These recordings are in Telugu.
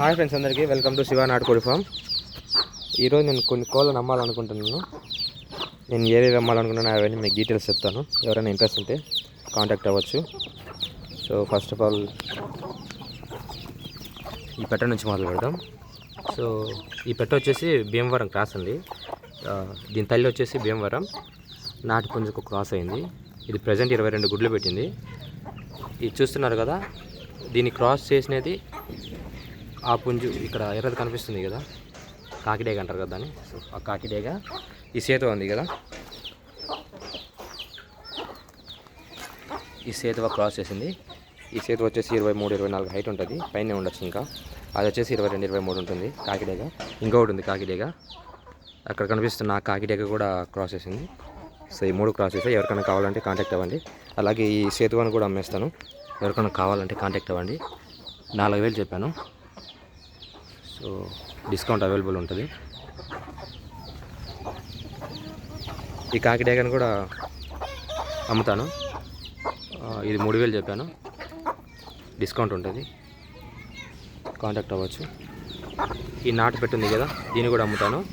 హాయ్ ఫ్రెండ్స్ అందరికీ వెల్కమ్ టు శివ నాటుకోడి ఫామ్. ఈరోజు నేను కొన్ని కోళ్ళను అమ్మాలనుకుంటున్నాను. నేను ఏవేవి అమ్మాలనుకుంటున్నాను అవన్నీ మీకు డీటెయిల్స్ చెప్తాను. ఎవరైనా ఇంట్రెస్ట్ ఉంటే కాంటాక్ట్ అవ్వచ్చు. సో ఫస్ట్ ఆఫ్ ఆల్ ఈ పెట్ట నుంచి మొదలు పెడదాం. సో ఈ పెట్ట వచ్చేసి భీమవరం క్రాస్ అండి. దీని తల్లి వచ్చేసి భీమవరం. నాటి పుంజుకు క్రాస్ అయింది. ఇది ప్రజెంట్ ఇరవై రెండు గుడ్లు పెట్టింది. ఇది చూస్తున్నారు కదా దీన్ని క్రాస్ చేసినది ఆ పుంజు ఇక్కడ ఎర్రది కనిపిస్తుంది కదా? కాకిడేగ అంటారు కదా దాన్ని. సో ఆ కాకిడేగ ఈ సేతు ఉంది కదా? ఈ సేతువ క్రాస్ చేసింది. ఈ సేతు వచ్చేసి ఇరవై మూడు ఇరవై నాలుగు హైట్ ఉంటుంది. పైన ఉండొచ్చు ఇంకా. అది వచ్చేసి ఇరవై రెండు ఇరవై మూడు ఉంటుంది కాకిడేగ ఇంకొకటి ఉంది కాకిడేగ అక్కడ కనిపిస్తున్న ఆ కాకిడేగ కూడా క్రాస్ చేసింది. సో ఈ మూడు క్రాస్ చేసి ఎవరికైనా కావాలంటే కాంటాక్ట్ అవ్వండి. అలాగే ఈ సేతువాన్ని కూడా అమ్మేస్తాను. ఎవరికైనా కావాలంటే కాంటాక్ట్ అవ్వండి. నాలుగు వేలు చెప్పాను. సో డిస్కౌంట్ అవైలబుల్ ఉంటుంది. ఈ కాకిడేగను కూడా అమ్ముతాను. ఇది మూడు వేలు చెప్పాను. డిస్కౌంట్ ఉంటుంది. కాంటాక్ట్ అవ్వచ్చు. ఈ నాటు పెట్టుంది కదా దీన్ని కూడా అమ్ముతాను.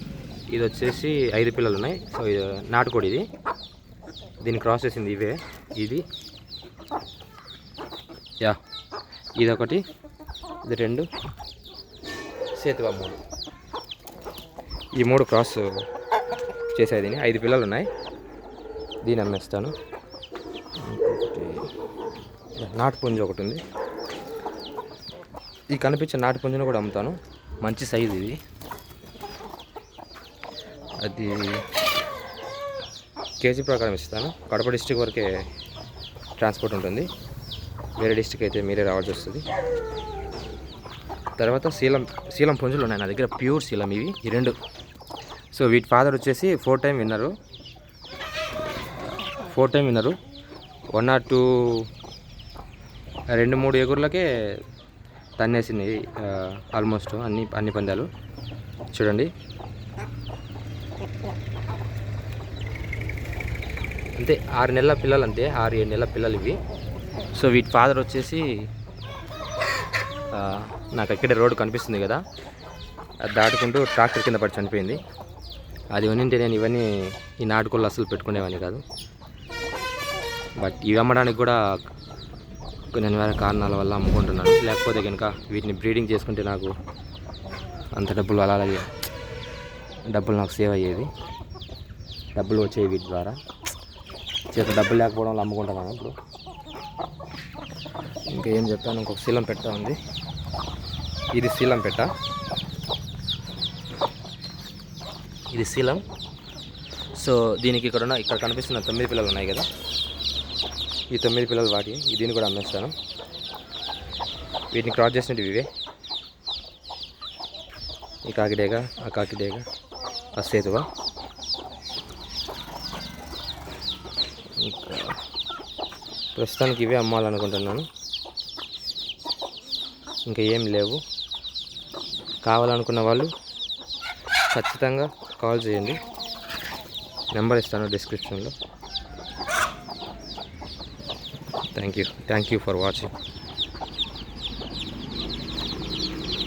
ఇది వచ్చేసి ఐదు పిల్లలు ఉన్నాయి. సో ఇది నాటుకోడి ఇది. దీన్ని క్రాస్ చేసింది ఇవే. ఇది. యా. ఇది ఒకటి ఇది రెండు. సేతువా మూడు? ఈ మూడు క్రాస్ చేసేది ఐదు పిల్లలు ఉన్నాయి. దీన్ని అమ్మేస్తాను. నాటుపుంజ ఒకటి ఉంది. ఈ కనిపించే నాటుపుంజను కూడా అమ్ముతాను. మంచి సైజు ఇది. అది కేజీ ప్రకారం ఇస్తాను. కడప డిస్టిక్ వరకే ట్రాన్స్పోర్ట్ ఉంటుంది. వేరే డిస్టిక్ అయితే మీరే రావాల్సి వస్తుంది. తర్వాత శీలం శీలం పుంజులు ఉన్నాయి నా దగ్గర ప్యూర్ శీలం ఇవి ఈ రెండు. సో వీటి ఫాదర్ వచ్చేసి four time winner. Four time winner. One or two రెండు మూడు ఎగుర్లకే తన్నేసింది ఆల్మోస్ట్ అన్ని అన్ని పందాలు. చూడండి. అంతే ఆరు నెలల పిల్లలు అంతే ఆరు ఏడు నెలల పిల్లలు ఇవి. సో వీటి ఫాదర్ వచ్చేసి నాకు ఇక్కడే రోడ్డు కనిపిస్తుంది కదా. అది దాటుకుంటూ ట్రాక్టర్ కింద పడి చనిపోయింది. అది ఉన్నింటే నేను ఇవన్నీ ఈ నాటుకోళ్ళు అసలు పెట్టుకునేవాడిని కాదు. బట్ ఇవి అమ్మడానికి కూడా కొన్ని వేరే కారణాల వల్ల అమ్ముకుంటున్నాను. లేకపోతే కనుక వీటిని బ్రీడింగ్ చేసుకుంటే నాకు అంత డబ్బులు అలా అలాగే డబ్బులు నాకు సేవ్ అయ్యేది. డబ్బులు వచ్చేవి వీటి ద్వారా. చేత డబ్బులు లేకపోవడం వల్ల అమ్ముకుంటున్నాను ఇప్పుడు. ఇంకా ఏం చెప్పాను ఇంకొక శీలం పెడతా ఉంది. ఇది శీలం పెట్ట. ఇది శీలం. సో దీనికి ఇక్కడ ఉన్న ఇక్కడ కనిపిస్తున్న తొమ్మిది పిల్లలు ఉన్నాయి కదా. ఈ తొమ్మిది పిల్లలు వాటి దీన్ని కూడా అమ్మేస్తాను వీటిని క్రాస్ చేసినట్టు ఇవే. ఈ కాకిడేగ ఆ కాకిడేగ ఆ సేతువ. ప్రస్తుతానికి ఇవే అమ్మాలనుకుంటున్నాను. ఇంకా ఏం లేవు. కావాలనుకున్న వాళ్ళు ఖచ్చితంగా కాల్ చేయండి. నెంబర్ ఇస్తాను డిస్క్రిప్షన్లో. Thank you thank you for watching